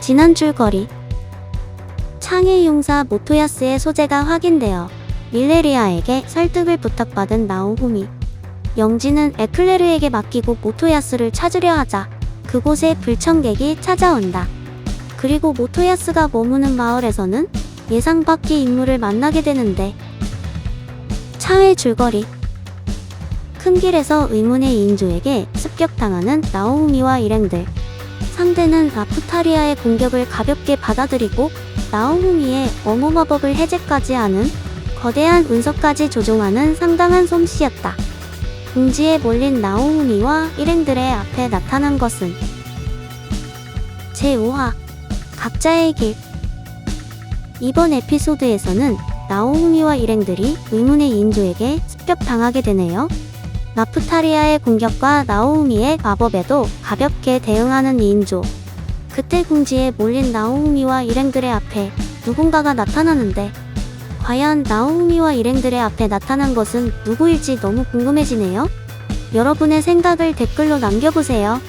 지난 줄거리. 창의 용사 모토야스의 소재가 확인되어 밀레리아에게 설득을 부탁받은 나오후미. 영지는 에클레르에게 맡기고 모토야스를 찾으려 하자 그곳에 불청객이 찾아온다. 그리고 모토야스가 머무는 마을에서는 예상 밖의 인물을 만나게 되는데 차의 줄거리. 큰 길에서 의문의 인조에게 습격당하는 나오우미와 일행들 상대는 라프타리아의 공격을 가볍게 받아들이고 나오우미의 어무 마법을 해제까지 하는 거대한 운석까지 조종하는 상당한 솜씨였다. 궁지에 몰린 나오우미와 일행들의 앞에 나타난 것은 제5화 각자의 길 이번 에피소드에서는 나오우미와 일행들이 의문의 인조에게 습격당하게 되네요. 라프타리아의 공격과 나오우미의 마법에도 가볍게 대응하는 인조. 그때 궁지에 몰린 나오우미와 일행들의 앞에 누군가가 나타나는데 과연 나오우미와 일행들의 앞에 나타난 것은 누구일지 너무 궁금해지네요. 여러분의 생각을 댓글로 남겨보세요.